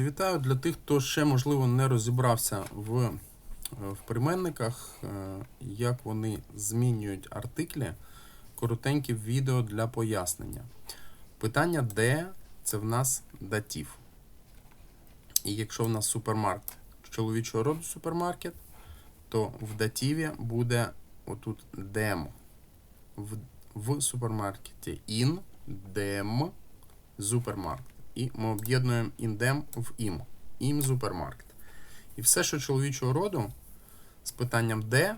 Вітаю для тих, хто ще можливо не розібрався в, е, в прийменниках, е, як вони змінюють артиклі. Коротеньке відео для пояснення. Питання де це в нас датів. І якщо в нас супермаркет чоловічого роду супермаркет, то в дативі буде отут дем. В, в супермаркеті in, dem, супермаркет. І ми об'єднуємо індем в ім. Ім супермаркет. І все, що чоловічого роду з питанням де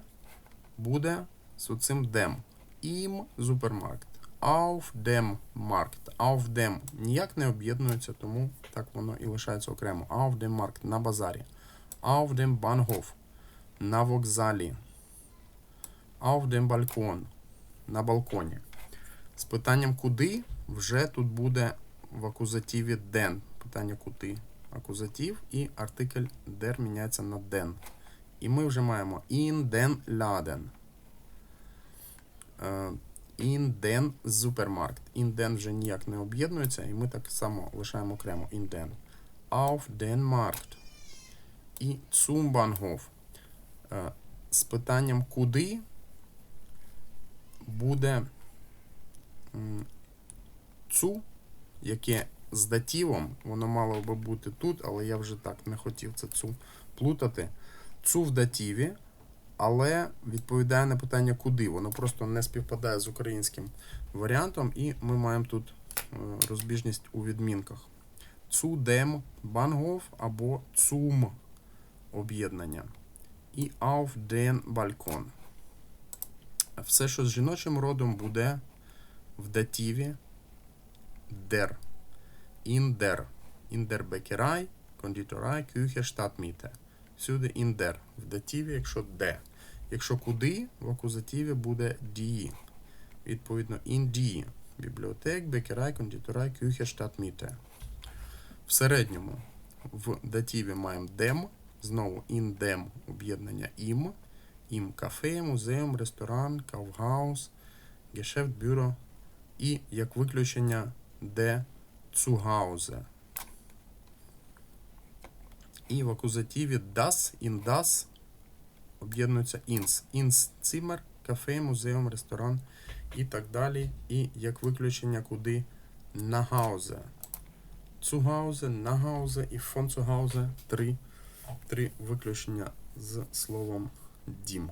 буде з оцим дем. Ім супермаркет. Auf dem Markt. Auf dem ніяк не об'єднується, тому так воно і лишається окремо. Auf dem Markt на базарі. Auf dem Bahnhof на вокзалі. Auf dem Balkon на балконі. З питанням куди вже тут буде в акузативі den. Питання куди. Акузатив і артикль der міняється на den. І ми вже маємо in den Laden. In den Supermarkt. In den вже ніяк не об'єднується, і ми так само лишаємо окремо in den. Auf den Markt. І zum Bahnhof. Е, З питанням куди буде цу, яке з датівом, воно мало би бути тут, але я вже так не хотів це цу плутати. Цу в датіві, але відповідає на питання куди. Воно просто не співпадає з українським варіантом, і ми маємо тут е, розбіжність у відмінках. Цу дем бангов або цум об'єднання. І auf den Balkon. Все, що з жіночим родом, буде в датіві der. In der. In der Bäckerei, Konditorei, Küche, Stadtmiete. Всюди in der. В датіві, якщо де. Якщо куди, в акузативі буде die. Відповідно, in die. Бібліотек, Bäckerei, Konditorei, Küche, Stadtmiete. В середньому в датіві маємо dem. Знову dem об'єднання im. Im кафе, музеум, ресторан, Kaufhaus, Geschäft, і як виключення де Zuhause. І в акузативі das, in das об'єднується ins. Ins Zimmer, кафе, музеум, ресторан і так далі. І як виключення куди nach Hause. Zuhause, Hause і von zu три, три виключення з словом дім.